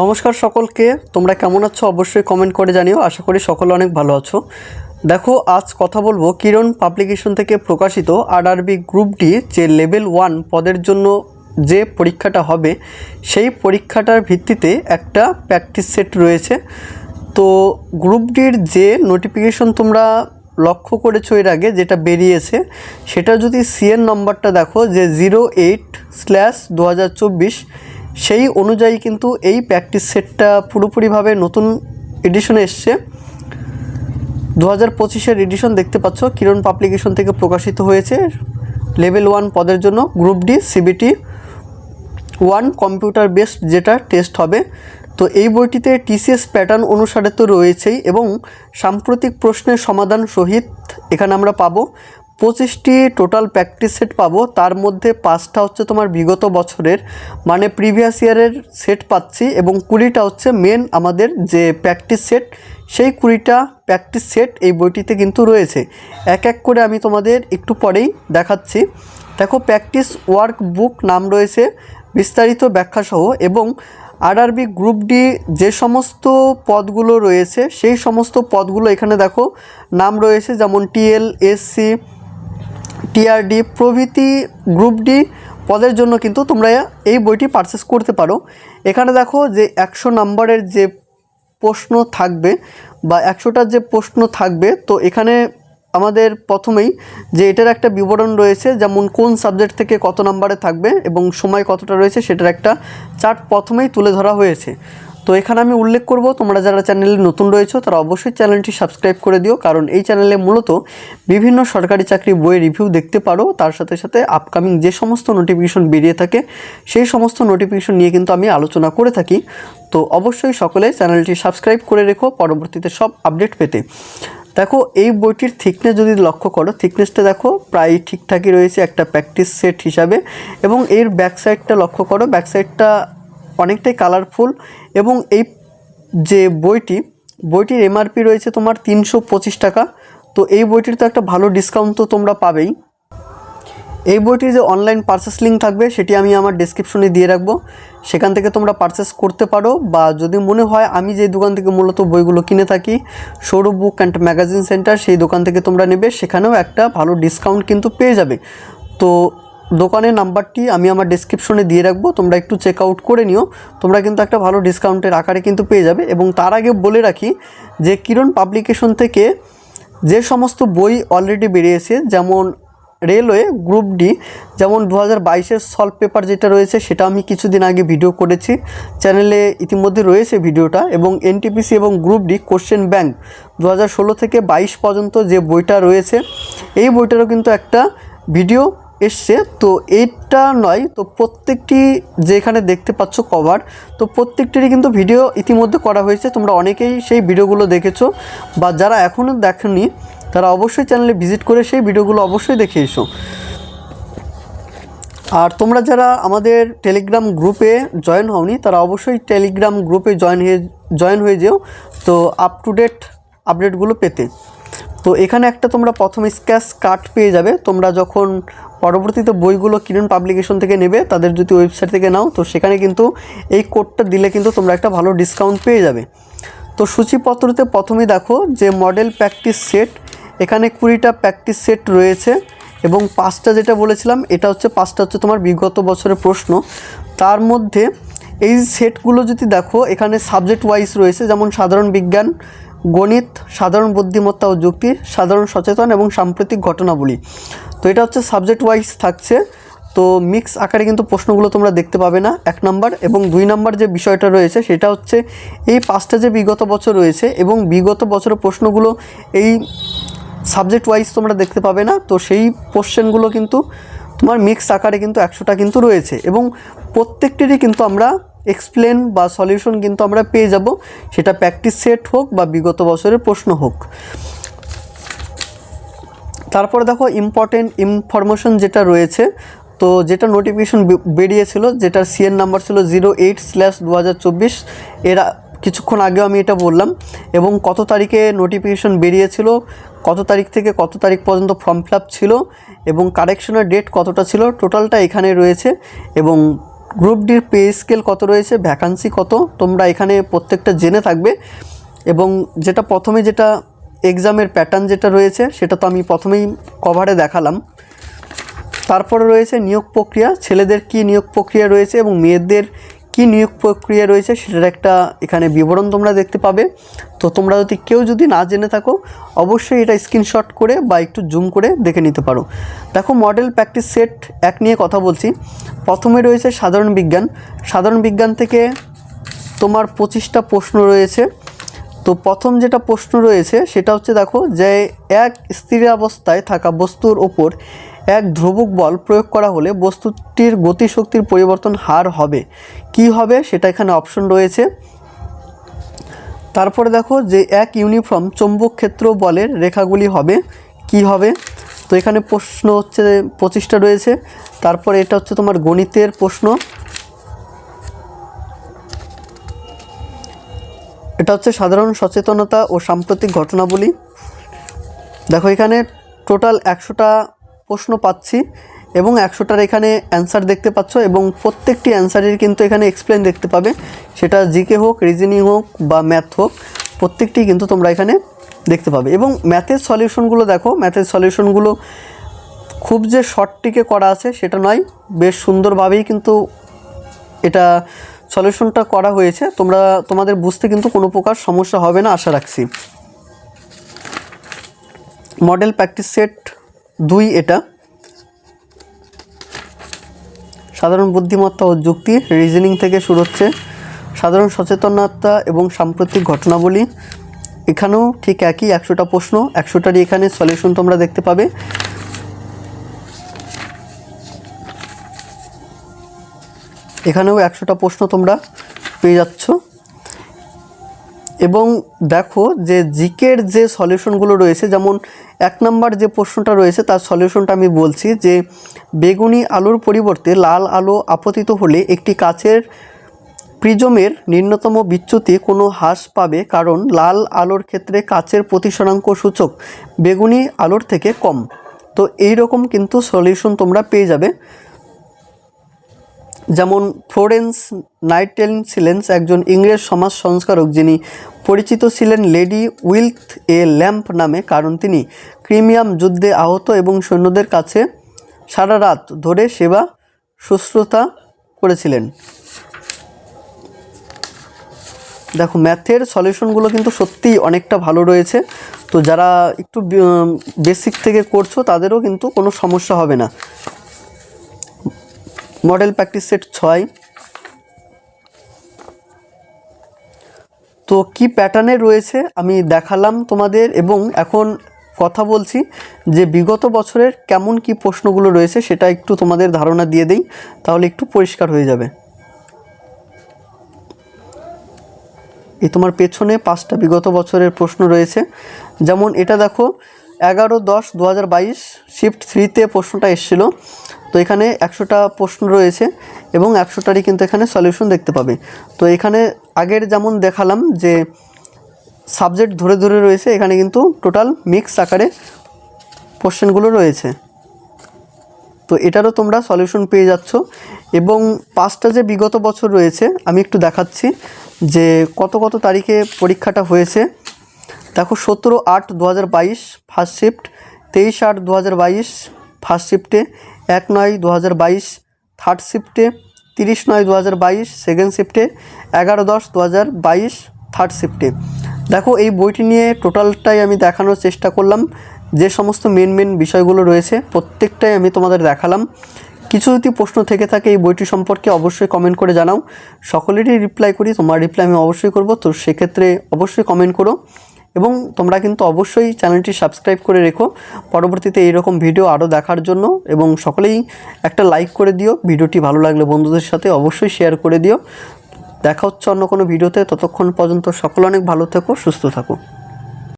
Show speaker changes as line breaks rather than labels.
নমস্কার সকলকে, তোমরা কেমন আছো? অবশ্যই কমেন্ট করে জানিও। আশা করি সকলে অনেক ভালো আছো। দেখো, আজ কথা বলব কিরণ পাবলিকেশন থেকে প্রকাশিত আরআরবি গ্রুপ ডি যে লেভেল ওয়ান পদের জন্য যে পরীক্ষাটা হবে, সেই পরীক্ষাটার ভিত্তিতে একটা প্র্যাকটিস সেট রয়েছে। তো গ্রুপ ডির যে নোটিফিকেশন তোমরা লক্ষ্য করেছ এর আগে, যেটা বেরিয়েছে, সেটা যদি সিএন নম্বরটা দেখো, যে জিরো এইট স্ল্যাশ দু হাজার চব্বিশ সেই অনুযায়ী কিন্তু এই প্র্যাকটিস সেটটা পুরোপুরিভাবে নতুন এডিশনে এসছে। দু হাজার পঁচিশের এডিশন দেখতে পাচ্ছ, কিরণ পাবলিকেশন থেকে প্রকাশিত হয়েছে। লেভেল ওয়ান পদের জন্য group D CBT one computer based যেটা টেস্ট হবে। তো এই বইটিতে টিসিএস প্যাটার্ন অনুসারে তো রয়েছেই এবং সাম্প্রতিক প্রশ্নের সমাধান সহিত এখানে আমরা পাবো। পঁচিশটি টোটাল প্র্যাকটিস সেট পাবো। তার মধ্যে পাঁচটা হচ্ছে তোমার বিগত বছরের মানে প্রিভিয়াস ইয়ারের সেট পাচ্ছি এবং কুড়িটা হচ্ছে মেন আমাদের যে প্র্যাকটিস সেট সেই কুড়িটা প্র্যাকটিস সেট এই বইটিতে কিন্তু রয়েছে। এক এক করে আমি তোমাদের একটু পরেই দেখাচ্ছি। দেখো প্র্যাকটিস ওয়ার্ক বুক নাম রয়েছে, বিস্তারিত ব্যাখ্যাসহ এবং আরআরবি গ্রুপ ডি যে সমস্ত পদগুলো রয়েছে, সেই সমস্ত পদগুলো এখানে দেখো, নাম রয়েছে যেমন টিএল এসসি টিআরডি প্রভৃতি গ্রুপ ডি পদের জন্য কিন্তু তোমরা এই বইটি পারচেস করতে পারো। এখানে দেখো যে একশো নাম্বারের যে প্রশ্ন থাকবে বা একশোটার যে প্রশ্ন থাকবে, তো এখানে আমাদের প্রথমেই যে এটার একটা বিবরণ রয়েছে, যেমন কোন সাবজেক্ট থেকে কত নাম্বারে থাকবে এবং সময় কতটা রয়েছে সেটার একটা চার্ট প্রথমেই তুলে ধরা হয়েছে। তো এখানে আমি উল্লেখ করব, তোমরা যারা চ্যানেলে নতুন রয়েছো, তারা অবশ্যই চ্যানেলটি সাবস্ক্রাইব করে দিও, কারণ এই চ্যানেলে মূলত বিভিন্ন সরকারি চাকরি বইয়ের রিভিউ দেখতে পারো। তার সাথে সাথে আপকামিং যে সমস্ত নোটিফিকেশন বেরিয়ে থাকে, সেই সমস্ত নোটিফিকেশন নিয়ে কিন্তু আমি আলোচনা করে থাকি। তো অবশ্যই সকলে চ্যানেলটি সাবস্ক্রাইব করে রেখো, পরবর্তীতে সব আপডেট পেতে। দেখো, এই বইটির থিকনেস যদি লক্ষ্য করো থিকনেসটা দেখো, প্রায় ঠিকঠাকই রয়েছে একটা প্র্যাকটিস সেট হিসাবে, এবং এর ব্যাক সাইডটা লক্ষ্য করো ব্যাক সাইডটা অনেকটাই কালারফুল এবং এই যে বইটি, বইটির এমআরপি রয়েছে তোমার তিনশো পঁচিশ টাকা। তো এই বইটির তো একটা ভালো ডিসকাউন্ট তো তোমরা পাবেই। এই বইটির যে অনলাইন পারচেস লিঙ্ক থাকবে, সেটি আমি আমার ডেসক্রিপশনে দিয়ে রাখব। সেখান থেকে তোমরা পারচেস করতে পারো বা যদি মনে হয় আমি যে দোকান থেকে মূলত বইগুলো কিনে থাকি Sourav book and magazine centre সেই দোকান থেকে তোমরা নেবে। সেখানেও একটা ভালো ডিসকাউন্ট কিন্তু পেয়ে যাবে। তো দোকানের নাম্বারটি আমি আমার ডেসক্রিপশনে দিয়ে রাখব, তোমরা একটু চেক আউট করে নিও। তোমরা কিন্তু একটা ভালো ডিসকাউন্টের আকারে কিন্তু পেয়ে যাবে এবং তার আগে বলে রাখি যে কিরণ পাবলিকেশন থেকে যে সমস্ত বই অলরেডি বেরিয়েছে, যেমন রেলওয়ে গ্রুপ ডি যেমন দু হাজার বাইশের সলভ পেপার যেটা রয়েছে সেটা আমি কিছুদিন আগে ভিডিও করেছি। চ্যানেলে ইতিমধ্যে রয়েছে ভিডিওটা এবং এনটিপিসি এবং গ্রুপ ডি কোশ্চেন ব্যাংক দু হাজার ষোলো থেকে বাইশ পর্যন্ত যে বইটা রয়েছে, এই বইটারও কিন্তু একটা ভিডিও এসছে তো এইটা নয়, তো প্রত্যেকটি যেখানে দেখতে পাচ্ছ কভার তো প্রত্যেকটিরই কিন্তু ভিডিও ইতিমধ্যে করা হয়েছে। তোমরা অনেকেই সেই ভিডিওগুলো দেখেছ, বা যারা এখনও দেখেনি, তারা অবশ্যই চ্যানেলে ভিজিট করে সেই ভিডিওগুলো অবশ্যই দেখে এসো। আর তোমরা যারা আমাদের টেলিগ্রাম গ্রুপে জয়েন হওনি, তারা অবশ্যই টেলিগ্রাম গ্রুপে জয়েন হয়ে জয়েন হয়ে যেও, তো আপ টু ডেট আপডেটগুলো পেতে। তো এখানে একটা তোমরা প্রথম স্ক্যাচ কার্ড পেয়ে যাবে। তোমরা যখন পরবর্তীতে বইগুলো কিরণ পাবলিকেশন থেকে নেবে, তাদের যদি ওয়েবসাইট থেকে নাও, তো সেখানে কিন্তু এই কোডটা দিলে কিন্তু তোমরা একটা ভালো ডিসকাউন্ট পেয়ে যাবে। তো সূচিপত্রতে প্রথমেই দেখো যে মডেল প্র্যাকটিস সেট এখানে কুড়িটা প্র্যাকটিস সেট রয়েছে এবং পাঁচটা যেটা বলেছিলাম, এটা হচ্ছে পাঁচটা হচ্ছে তোমার বিগত বছরের প্রশ্ন। তার মধ্যে এই সেটগুলো যদি দেখো, এখানে সাবজেক্ট ওয়াইজ রয়েছে, যেমন সাধারণ বিজ্ঞান, গণিত, সাধারণ বুদ্ধিমত্তা ও যুক্তি, সাধারণ সচেতন এবং সাম্প্রতিক ঘটনাবলী। তো এটা হচ্ছে সাবজেক্ট ওয়াইজ থাকছে। তো মিক্স আকারে কিন্তু প্রশ্নগুলো তোমরা দেখতে পাবে না। এক নাম্বার এবং দুই নাম্বার যে বিষয়টা রয়েছে, সেটা হচ্ছে এই পাঁচটা যে বিগত বছর রয়েছে এবং বিগত বছরের প্রশ্নগুলো এই সাবজেক্ট ওয়াইজ তোমরা দেখতে পাবে না। তো সেই কোশ্চেনগুলো কিন্তু তোমার মিক্স আকারে কিন্তু একশোটা কিন্তু রয়েছে এবং প্রত্যেকটিরই কিন্তু আমরা এক্সপ্লেন বা সলিউশন কিন্তু আমরা পেয়ে যাব। সেটা প্র্যাকটিস সেট হোক বা বিগত বছরের প্রশ্ন হোক। তারপরে দেখো ইম্পর্টেন্ট ইনফরমেশন যেটা রয়েছে, তো যেটা নোটিফিকেশন বেরিয়েছিল, যেটার সিএন নাম্বার ছিল জিরো এইট স্ল্যাশ দু হাজার চব্বিশ এরা কিছুক্ষণ আগেও আমি এটা বললাম, এবং কত তারিখে নোটিফিকেশন বেরিয়েছিল, কত তারিখ থেকে কত তারিখ পর্যন্ত ফর্ম ফিল ছিল, এবং কারেকশনের ডেট কতটা ছিল টোটালটা এখানে রয়েছে, এবং গ্রুপ ডির পে স্কেল কত রয়েছে ভ্যাকান্সি কত, তোমরা এখানে প্রত্যেকটা জেনে থাকবে, এবং যেটা প্রথমে যেটা এক্সামের প্যাটার্ন যেটা রয়েছে, সেটা তো আমি প্রথমেই কভারে দেখালাম। তারপরে রয়েছে নিয়োগ প্রক্রিয়া, ছেলেদের কি নিয়োগ প্রক্রিয়া রয়েছে এবং মেয়েদের কি নিয়োগ প্রক্রিয়া রয়েছে সেটার একটা এখানে বিবরণ তোমরা দেখতে পাবে। তো তোমরা যদি কেউ যদি না জেনে থাকো, অবশ্যই এটা স্ক্রিনশট করে বা একটু জুম করে দেখে নিতে পারো। দেখো মডেল প্র্যাকটিস সেট এক নিয়ে কথা বলছি। প্রথমে রয়েছে সাধারণ বিজ্ঞান। সাধারণ বিজ্ঞান থেকে তোমার পঁচিশটা প্রশ্ন রয়েছে। তো প্রথম যেটা প্রশ্ন রয়েছে, সেটা হচ্ছে দেখো যে এক স্থির অবস্থায় থাকা বস্তুর ওপর এক ধ্রুবক বল প্রয়োগ করা হলে বস্তুটির গতিশক্তির পরিবর্তন হার হবে। কি হবে? সেটা এখানে অপশন রয়েছে। তারপরে দেখো যে এক ইউনিফর্ম চৌম্বক ক্ষেত্র বলের রেখাগুলি হবে। কি হবে? তো এখানে প্রশ্ন হচ্ছে পঁচিশটা রয়েছে। তারপরে এটা হচ্ছে তোমার গণিতের প্রশ্ন। এটা হচ্ছে সাধারণ সচেতনতা ও সাম্প্রতিক ঘটনাবলী। দেখো, এখানে টোটাল একশোটা প্রশ্ন পাচ্ছি এবং একশোটার এখানে অ্যান্সার দেখতে পাচ্ছ এবং প্রত্যেকটি অ্যান্সারের কিন্তু এখানে এক্সপ্লেন দেখতে পাবে। সেটা জিকে হোক রিজনিং হোক বা ম্যাথ হোক, প্রত্যেকটি কিন্তু তোমরা এখানে দেখতে পাবে। এবং ম্যাথের সলিউশনগুলো দেখো ম্যাথের সলিউশনগুলো খুব যে শর্টটিকে করা আছে, সেটা নয়, বেশ সুন্দরভাবেই কিন্তু এটা সলিউশনটা করা হয়েছে। তোমরা, তোমাদের বুঝতে কিন্তু কোনো প্রকার সমস্যা হবে না, আশা রাখছি। মডেল প্র্যাকটিস সেট দুই এটা। সাধারণ বুদ্ধিমত্তা ও যুক্তি, রিজনিং থেকে শুরু হচ্ছে। সাধারণ সচেতনতা এবং সাম্প্রতিক ঘটনাবলী। এখানেও ঠিক একই, একশোটা প্রশ্ন, একশোটারই এখানে সলিউশন তোমরা দেখতে পাবে। এখানেও একশোটা প্রশ্ন তোমরা পেয়ে যাচ্ছ। এবং দেখো যে জিকের যে সলিউশনগুলো রয়েছে, যেমন এক নম্বর যে প্রশ্নটা রয়েছে, তার সলিউশনটা আমি বলছি যে বেগুনি আলোর পরিবর্তে লাল আলো আপতিত হলে একটি কাচের প্রিজমের ন্যূনতম বিচ্যুতি কোনো হ্রাস পাবে, কারণ লাল আলোর ক্ষেত্রে কাচের প্রতিসরাঙ্ক সূচক বেগুনি আলোর থেকে কম। তো এই রকম কিন্তু সলিউশন তোমরা পেয়ে যাবে। যেমন ফ্লোরেন্স নাইটেল ছিলেন একজন ইংরেজ সমাজ সংস্কারক যিনি পরিচিত ছিলেন লেডি উইলথ এ ল্যাম্প নামে, কারণ তিনি ক্রিমিয়াম যুদ্ধে আহত এবং সৈন্যদের কাছে সারা রাত ধরে সেবা, শুশ্রূষা করেছিলেন। দেখো, ম্যাথের সলিউশনগুলো কিন্তু সত্যিই অনেকটা ভালো রয়েছে। তো যারা একটু বেসিক থেকে করছ, তাদেরও কিন্তু কোনো সমস্যা হবে না। মডেল প্র্যাকটিস সেট ছয়। তো কি প্যাটার্নে রয়েছে আমি দেখালাম তোমাদের এবং এখন কথা বলছি যে বিগত বছরের কেমন কি প্রশ্নগুলো রয়েছে সেটা একটু তোমাদের ধারণা দিয়ে দেই, তাহলে একটু পরিষ্কার হয়ে যাবে। এই তোমার পেছনে পাঁচটা বিগত বছরের প্রশ্ন রয়েছে। যেমন এটা দেখো, এগারো দশ দু হাজার বাইশ শিফট থ্রিতে প্রশ্নটা এসেছিল। তো এখানে একশোটা প্রশ্ন রয়েছে এবং একশোটারই কিন্তু এখানে সলিউশন দেখতে পাবে। তো এখানে আগের যেমন দেখালাম যে সাবজেক্ট ধরে ধরে রয়েছে, এখানে কিন্তু টোটাল মিক্স আকারে কোশ্চেনগুলো রয়েছে। তো এটারও তোমরা সলিউশন পেয়ে যাচ্ছ। এবং পাঁচটা যে বিগত বছর রয়েছে, আমি একটু দেখাচ্ছি যে কত কত তারিখে পরীক্ষাটা হয়েছে। দেখো, সতেরো আট দু হাজার বাইশ ফার্স্ট শিফট তেইশ আট দু হাজার বাইশ ফার্স্ট শিফটে এক নয় দু হাজার বাইশ থার্ড শিফটে তিরিশ নয় দু হাজার বাইশ সেকেন্ড শিফটে এগারো দশ দু হাজার বাইশ থার্ড শিফটে দেখো, এই বইটি নিয়ে টোটালটাই আমি দেখানোর চেষ্টা করলাম। যে সমস্ত মেন মেন বিষয়গুলো রয়েছে, প্রত্যেকটাই আমি তোমাদের দেখালাম। কিছু যদি প্রশ্ন থেকে থাকে এই বইটি সম্পর্কে অবশ্যই কমেন্ট করে জানাও। সকলেরই রিপ্লাই করি, তোমার রিপ্লাই আমি অবশ্যই করব। তো সেক্ষেত্রে অবশ্যই কমেন্ট করো। এবং তোমরা কিন্তু অবশ্যই চ্যানেলটি সাবস্ক্রাইব করে রেখো। পরবর্তীতে এইরকম ভিডিও আরও দেখার জন্য এবং সকলেই একটা লাইক করে দিও। ভিডিওটি ভালো লাগলে বন্ধুদের সাথে অবশ্যই শেয়ার করে দিও। দেখা হচ্ছে অন্য কোনো ভিডিওতে। ততক্ষণ পর্যন্ত সকলে অনেক ভালো থেকো, সুস্থ থাকো।